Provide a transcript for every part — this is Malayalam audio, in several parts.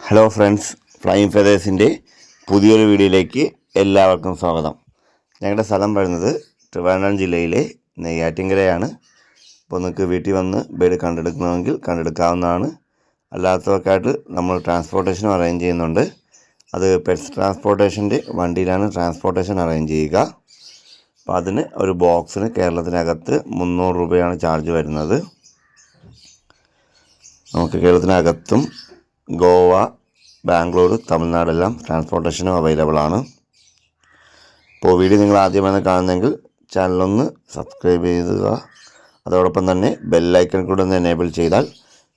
ഹലോ ഫ്രണ്ട്സ് ഫ്ലൈയിങ് ഫെതേഴ്സിന്റെ പുതിയൊരു വീഡിയോയിലേക്ക് എല്ലാവർക്കും സ്വാഗതം. ഞങ്ങളുടെ സ്ഥലം വരുന്നത് ട്രിവാൻഡ്രം ജില്ലയിലെ നെയ്യാറ്റിങ്കരയാണ് അപ്പോൾ നിങ്ങൾക്ക് വീട്ടിൽ വന്ന് ബേഡ് കണ്ടെടുക്കണമെങ്കിൽ കണ്ടെടുക്കാവുന്നതാണ്. അല്ലാത്തവർക്കായിട്ട് നമ്മൾ ട്രാൻസ്പോർട്ടേഷനും അറേഞ്ച് ചെയ്യുന്നുണ്ട്. അത് പെറ്റ്സ് ട്രാൻസ്പോർട്ടേഷന്റെ വണ്ടിയിലാണ് ട്രാൻസ്പോർട്ടേഷൻ അറേഞ്ച് ചെയ്യുക. അപ്പോൾ അതിന് ഒരു ബോക്സിന് കേരളത്തിനകത്ത് മുന്നൂറ് രൂപയാണ് ചാർജ് വരുന്നത്. നമുക്ക് കേരളത്തിനകത്തും ഗോവ ബാംഗ്ലൂർ തമിഴ്നാടെല്ലാം ട്രാൻസ്പോർട്ടേഷനും അവൈലബിൾ ആണ്. ഇപ്പോൾ വീഡിയോ നിങ്ങൾ ആദ്യമായി കാണുന്നെങ്കിൽ ചാനലൊന്ന് സബ്സ്ക്രൈബ് ചെയ്യുക അതോടൊപ്പം തന്നെ ബെല്ലൈക്കൺ കൂടെ ഒന്ന് എനേബിൾ ചെയ്താൽ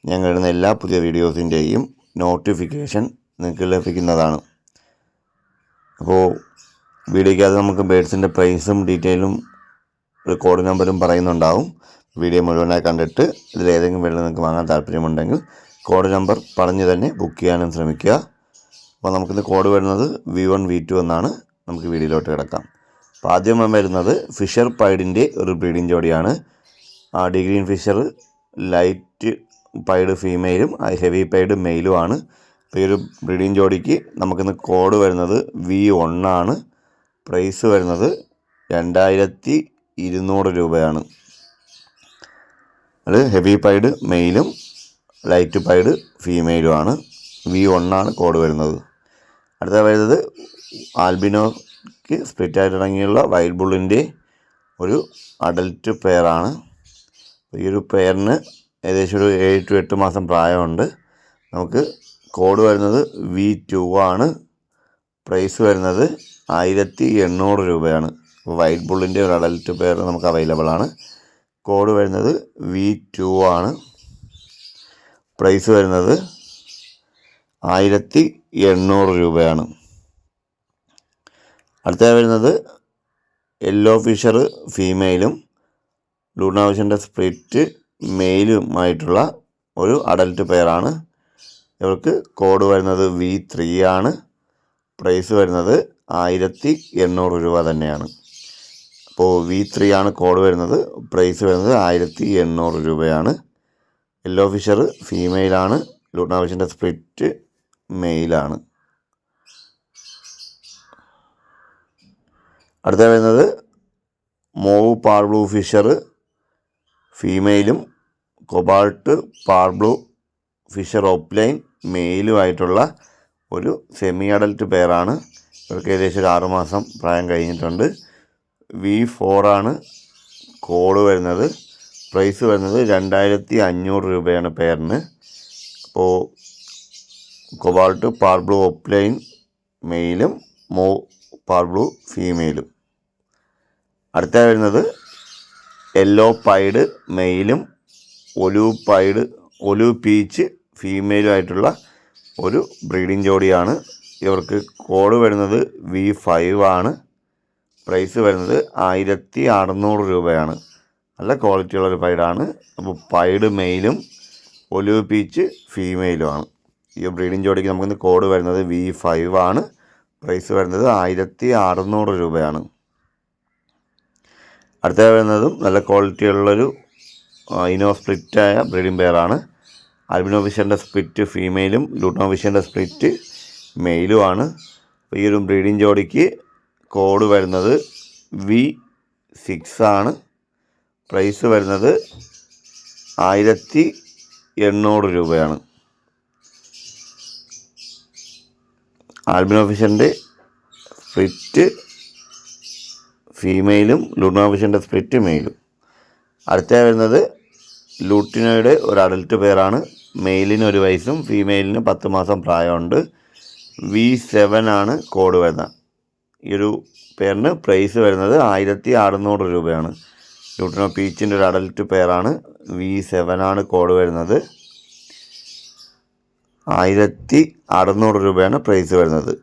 ഞങ്ങൾ ഇടുന്ന എല്ലാ പുതിയ വീഡിയോസിന്റെയും നോട്ടിഫിക്കേഷൻ നിങ്ങൾക്ക് ലഭിക്കുന്നതാണ്. അപ്പോൾ വീഡിയോയ്ക്കകത്ത് നമുക്ക് ബേഡ്സിന്റെ പ്രൈസും ഡീറ്റെയിലും കോഡ് നമ്പറും പറയുന്നുണ്ടാവും. വീഡിയോ മുഴുവനായി കണ്ടിട്ട് ഇതിലേതെങ്കിലും വെള്ളം നിങ്ങൾക്ക് വാങ്ങാൻ താല്പര്യമുണ്ടെങ്കിൽ കോഡ് നമ്പർ പറഞ്ഞ് തന്നെ ബുക്ക് ചെയ്യാനും ശ്രമിക്കുക. അപ്പോൾ നമുക്കിന്ന് കോഡ് വരുന്നത് വി വൺ വി ടു എന്നാണ്. നമുക്ക് വീഡിയോയിലോട്ട് കിടക്കാം. അപ്പോൾ ആദ്യം വരുന്നത് ഫിഷർ പൈഡിന്റെ ഒരു ബ്രീഡിംഗ് ജോഡിയാണ്. ആ ഡിഗ്രീൻ ഫിഷർ ലൈറ്റ് പൈഡ് ഫീമെയിലും ഹെവി പൈഡ് മെയിലുമാണ് അപ്പോൾ ഈ ഒരു ബ്രീഡിംഗ് ജോഡിക്ക് നമുക്കിന്ന് കോഡ് വരുന്നത് വി ആണ്. പ്രൈസ് വരുന്നത് രണ്ടായിരത്തി ഇരുന്നൂറ് രൂപയാണ്. അത് ഹെവി പൈഡ് മെയിലും ലൈറ്റ് പൈഡ് ഫീമെയിലുമാണ് വി ആണ് കോഡ് വരുന്നത്. അടുത്ത വരുന്നത് ആൽബിനോക്ക് സ്പ്ലിറ്റ് ആയിട്ട് ഇറങ്ങിയുള്ള വൈറ്റ് ബുള്ളിന്റെ ഒരു അഡൽട്ട് പെയറാണ് ഈ ഒരു പെയറിന് ഏകദേശം ഒരു ഏഴ് ടു എട്ട് മാസം പ്രായമുണ്ട്. നമുക്ക് കോഡ് വരുന്നത് വി ടു ആണ്. പ്രൈസ് വരുന്നത് ആയിരത്തി എണ്ണൂറ് രൂപയാണ്. വൈറ്റ് ബുള്ളിന്റെ ഒരു അഡൽറ്റ് പെയർ നമുക്ക് അവൈലബിൾ ആണ്. കോഡ് വരുന്നത് വി ടു ആണ്. പ്രൈസ് വരുന്നത് ആയിരത്തി എണ്ണൂറ് രൂപയാണ്. അടുത്ത വരുന്നത് യെല്ലോ ഫിഷർ ഫീമെയിലും ലൂണാവിഷന്റെ സ്പ്ലിറ്റ് മെയിലുമായിട്ടുള്ള ഒരു അഡൽട്ട് പെയറാണ്. ഇവർക്ക് കോഡ് വരുന്നത് വി ത്രീ ആണ്. പ്രൈസ് വരുന്നത് ആയിരത്തി എണ്ണൂറ് രൂപ തന്നെയാണ്. അപ്പോൾ വി ത്രീ ആണ് കോഡ് വരുന്നത്. പ്രൈസ് വരുന്നത് ആയിരത്തി എണ്ണൂറ് രൂപയാണ്. യെല്ലോ ഫിഷർ ഫീമെയിലാണ് ലൂണാവിഷന്റെ സ്പ്ലിറ്റ് മെയിലാണ് അടുത്ത വരുന്നത് മോവ് പാർ ബ്ലൂ ഫിഷർ ഫീമെയിലും cobalt parblue Fischer opaline മെയിലുമായിട്ടുള്ള ഒരു സെമി അഡൽട്ട് പെയറാണ് ഇവർക്ക് ഏകദേശം ഒരു ആറുമാസം പ്രായം കഴിഞ്ഞിട്ടുണ്ട്. വി ഫോറാണ് കോഡ് വരുന്നത് പ്രൈസ് വരുന്നത് രണ്ടായിരത്തി അഞ്ഞൂറ് രൂപയാണ് പെയറിന് അപ്പോൾ കൊബാൾട്ട് പാർബ്ലൂ ഓപ്ലൈൻ മെയിലും മോ പാർബ്ലൂ ഫീമെയിലും. അടുത്ത വരുന്നത് യെല്ലോ പൈഡ് മെയിലും ഒലു പൈഡ് ഒലു പീച്ച് ഫീമെയിലുമായിട്ടുള്ള ഒരു ബ്രീഡിംഗ് ജോഡിയാണ്. ഇവർക്ക് കോഡ് വരുന്നത് വി ഫൈവ് ആണ്. പ്രൈസ് വരുന്നത് ആയിരത്തി അറുന്നൂറ് രൂപയാണ്. നല്ല ക്വാളിറ്റി ഉള്ളൊരു പൈഡാണ് അപ്പോൾ പൈഡ് മെയിലും ഒലിവ് പീച്ച് ഫീമെയിലുമാണ് ഈ ബ്രീഡിംഗ് ജോഡിക്ക് നമുക്കിന്ന് കോഡ് വരുന്നത് വി ഫൈവ് ആണ്. പ്രൈസ് വരുന്നത് ആയിരത്തി അറുന്നൂറ് രൂപയാണ്. അടുത്ത വരുന്നതും നല്ല ക്വാളിറ്റിയുള്ളൊരു ഇനോ സ്പ്ലിറ്റായ ബ്രീഡിംഗ് പെയറാണ് ആൽബിനോ ഫിഷറിന്റെ സ്പ്ലിറ്റ് ഫീമെയിലും ലൂട്ടോ ഫിഷറിന്റെ സ്പ്ലിറ്റ് മെയിലുമാണ് ഈ ഒരു ബ്രീഡിംഗ് ജോഡിക്ക് കോഡ് വരുന്നത് വി സിക്സ് ആണ്. പ്രൈസ് വരുന്നത് ആയിരത്തി എണ്ണൂറ് രൂപയാണ്. ആൽബിനോ ഓഫീസറിന്റെ സ്പ്രിറ്റ് ഫീമെയിലും ലൂണോ ഓഫീസറിന്റെ സ്പ്ലിറ്റ് മെയിലും. അടുത്ത വരുന്നത് ലൂട്ടിനോയുടെ ഒരു അഡൽട്ട് പേരാണ് മെയിലിന് ഒരു വയസ്സും ഫീമെയിലിന് പത്ത് മാസം പ്രായമുണ്ട്. വി സെവൻ ആണ് കോഡ് വരുന്നത്. ഈ ഒരു പേരിന് പ്രൈസ് വരുന്നത് ആയിരത്തി അറുന്നൂറ് രൂപയാണ്. ലൂട്ടിനോ പീച്ചിന്റെ ഒരു അഡൽട്ട് പെയറാണ് വി സെവൻ ആണ് കോഡ് വരുന്നത്. ആയിരത്തി അറുന്നൂറ് രൂപയാണ് പ്രൈസ് വരുന്നത്.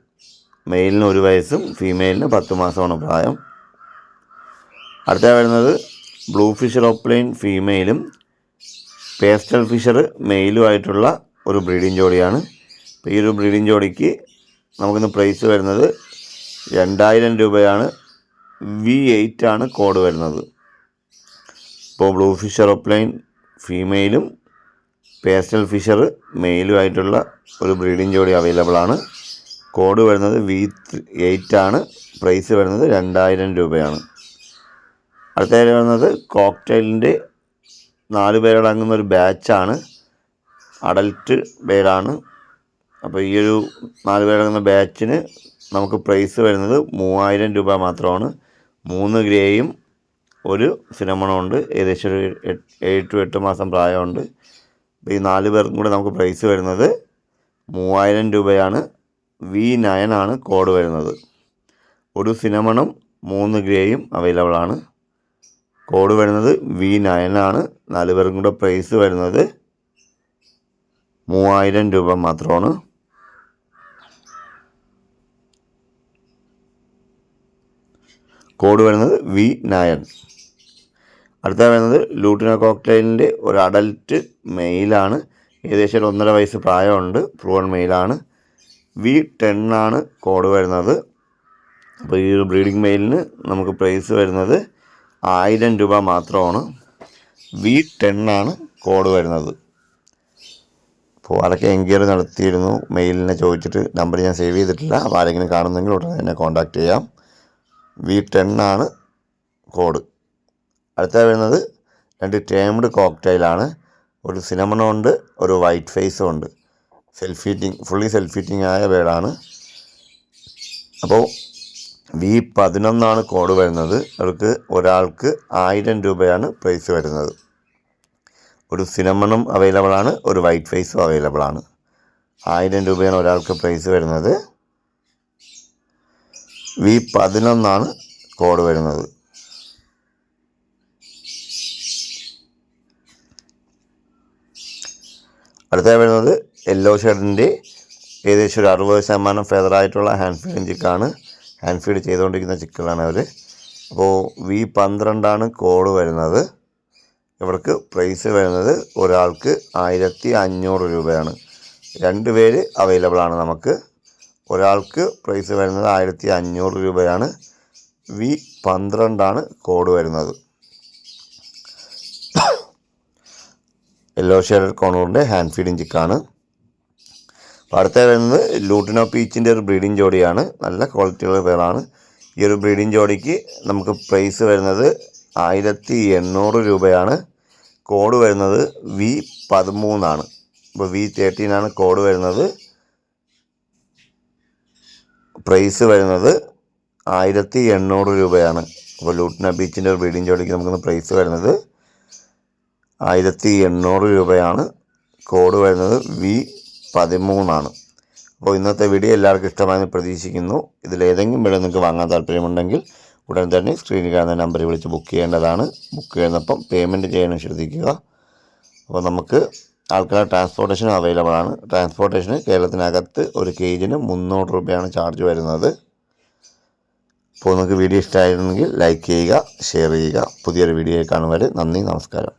മെയിലിന് ഒരു വയസ്സും ഫീമെയിലിന് പത്ത് മാസമാണ് പ്രായം. അടുത്ത വരുന്നത് ബ്ലൂ ഫിഷർ ഓപ്ലൈൻ ഫീമെയിലും പേസ്റ്റൽ ഫിഷർ മെയിലുമായിട്ടുള്ള ഒരു ബ്രീഡിംഗ് ജോഡിയാണ്. അപ്പോൾ ഈ ഒരു ബ്രീഡിംഗ് ജോഡിക്ക് നമുക്കിന്ന് പ്രൈസ് വരുന്നത് രണ്ടായിരം രൂപയാണ്. വി എയ്റ്റ് ആണ് കോഡ് വരുന്നത്. ഇപ്പോൾ ബ്ലൂ ഫിഷ് എറോപ്ലെയിൻ ഫീമെയിലും പേസ്റ്റൽ ഫിഷർ മെയിലുമായിട്ടുള്ള ഒരു ബ്രീഡിംഗ് ജോഡി അവൈലബിൾ ആണ് കോഡ് വരുന്നത് വി എയ്റ്റ് ആണ്. പ്രൈസ് വരുന്നത് രണ്ടായിരം രൂപയാണ്. അടുത്തതായി വരുന്നത് കോക്ടെയിലിന്റെ നാല് പേരടങ്ങുന്ന ഒരു ബാച്ചാണ്. അഡൽട്ട് പേരാണ് അപ്പോൾ ഈ ഒരു നാല് പേരടങ്ങുന്ന ബാച്ചിന് നമുക്ക് പ്രൈസ് വരുന്നത് മൂവായിരം രൂപ മാത്രമാണ്. മൂന്ന് ഗ്രേയും ഒരു സിനിമണം ഉണ്ട്. ഏകദേശം ഒരു ഏഴ് ടു എട്ട് മാസം പ്രായമുണ്ട്. അപ്പോൾ ഈ നാല് പേർക്കും കൂടെ നമുക്ക് പ്രൈസ് വരുന്നത് മൂവായിരം രൂപയാണ്. വി ആണ് കോഡ് വരുന്നത്. ഒരു സിനിമണം മൂന്ന് ഗ്രേയും അവൈലബിൾ ആണ്. കോഡ് വരുന്നത് വി ആണ്. നാല് പേർക്കും കൂടെ പ്രൈസ് വരുന്നത് മൂവായിരം രൂപ മാത്രമാണ്. കോഡ് വരുന്നത് വി നയൻ. അടുത്ത വരുന്നത് ലൂട്ടിനോ കോക്ടൈലിന്റെ ഒരു അഡൽട്ട് മെയിലാണ്. ഏകദേശം ഒരു ഒന്നര വയസ്സ് പ്രായമുണ്ട്. പ്രൂവൺ മെയിലാണ്. വി ടെൻ ആണ് കോഡ് വരുന്നത്. അപ്പോൾ ഈ ഒരു ബ്രീഡിംഗ് മെയിലിന് നമുക്ക് പ്രൈസ് വരുന്നത് ആയിരം രൂപ മാത്രമാണ്. വി ടെൻ ആണ് കോഡ് വരുന്നത്. അപ്പോൾ അതൊക്കെ എൻക്വയറി നടത്തിയിരുന്നു. മെയിലിനെ ചോദിച്ചിട്ട് നമ്പർ ഞാൻ സേവ് ചെയ്തിട്ടില്ല. അപ്പോൾ ആരെങ്കിലും കാണുന്നെങ്കിൽ ഉടനെ എന്നെ കോൺടാക്റ്റ് ചെയ്യാം. വി ടെൻ ആണ് കോഡ്. അടുത്ത വരുന്നത് രണ്ട് ടേംഡ് കോക്ടൈലാണ് ഒരു സിനമണും ഉണ്ട് ഒരു വൈറ്റ് ഫേസും ഉണ്ട്. Self heating fully self heating ആയ ബേഡാണ് അപ്പോൾ വി പതിനൊന്നാണ് കോഡ് വരുന്നത്. അവർക്ക് ഒരാൾക്ക് ആയിരം രൂപയാണ് പ്രൈസ് വരുന്നത്. ഒരു സിനമണും അവൈലബിൾ ആണ് ഒരു വൈറ്റ് ഫേസും അവൈലബിൾ ആണ്. ആയിരം രൂപയാണ് ഒരാൾക്ക് പ്രൈസ് വരുന്നത്. വി പതിനൊന്നാണ് കോഡ് വരുന്നത്. അടുത്തായി വരുന്നത് യെല്ലോ ഷെഡിന്റെ ഏകദേശം ഒരു അറുപത് ശതമാനം ഫെതറായിട്ടുള്ള ഹാൻഡ് ഫീഡിങ് ചിക്കാണ് ഹാൻഡ് ഫീഡ് ചെയ്തുകൊണ്ടിരിക്കുന്ന ചിക്കുകളാണ് അവർ അപ്പോൾ വി പന്ത്രണ്ടാണ് കോഡ് വരുന്നത്. ഇവർക്ക് പ്രൈസ് വരുന്നത് ഒരാൾക്ക് ആയിരത്തി അഞ്ഞൂറ് രൂപയാണ്. രണ്ട് പേര് അവൈലബിൾ ആണ് നമുക്ക്. ഒരാൾക്ക് പ്രൈസ് വരുന്നത് ആയിരത്തി അഞ്ഞൂറ് രൂപയാണ്. വി പന്ത്രണ്ടാണ് കോഡ് വരുന്നത്. യെല്ലോ ഷെയ്ഡഡ് കോണൂറിന്റെ ഹാൻഡ് ഫീഡിങ് ചിക്കാണ് അടുത്ത വരുന്നത് ലൂട്ടിനോ പീച്ചിന്റെ ഒരു ബ്രീഡിംഗ് ജോഡിയാണ്. നല്ല ക്വാളിറ്റിയുള്ള പേരാണ്. ഈ ഒരു ബ്രീഡിംഗ് ജോഡിക്ക് നമുക്ക് പ്രൈസ് വരുന്നത് ആയിരത്തി എണ്ണൂറ് രൂപയാണ്. കോഡ് വരുന്നത് വി പതിമൂന്നാണ് ഇപ്പോൾ വി തേർട്ടീനാണ് കോഡ് വരുന്നത്. പ്രൈസ് വരുന്നത് ആയിരത്തി എണ്ണൂറ് രൂപയാണ് അപ്പോൾ ലൂട്ടിന ബീച്ചിന്റെ ഒരു ബ്രീഡിംഗ് ജോഡിക്ക് നമുക്ക് പ്രൈസ് വരുന്നത് ആയിരത്തി എണ്ണൂറ് രൂപയാണ് കോഡ് വരുന്നത് വി പതിമൂന്നാണ്. അപ്പോൾ ഇന്നത്തെ വീഡിയോ എല്ലാവർക്കും ഇഷ്ടമായെന്ന് പ്രതീക്ഷിക്കുന്നു. ഇതിലേതെങ്കിലും വില നിങ്ങൾക്ക് വാങ്ങാൻ താല്പര്യമുണ്ടെങ്കിൽ ഉടൻ തന്നെ സ്ക്രീനിൽ കാണുന്ന നമ്പറിൽ വിളിച്ച് ബുക്ക് ചെയ്യേണ്ടതാണ്. ബുക്ക് ചെയ്യുന്നപ്പം പേയ്മെന്റ് ചെയ്യാനും ശ്രദ്ധിക്കുക. അപ്പോൾ നമുക്ക് ആൾക്കാർ ട്രാൻസ്പോർട്ടേഷനും അവൈലബിൾ ആണ്. ട്രാൻസ്പോർട്ടേഷന് കേരളത്തിനകത്ത് ഒരു കേജിന് മുന്നൂറ് രൂപയാണ് ചാർജ് വരുന്നത്. അപ്പോൾ നിങ്ങൾക്ക് വീഡിയോ ഇഷ്ടമായിരുന്നെങ്കിൽ ലൈക്ക് ചെയ്യുക ഷെയർ ചെയ്യുക. പുതിയൊരു വീഡിയോ കാണും വരെ നന്ദി നമസ്കാരം.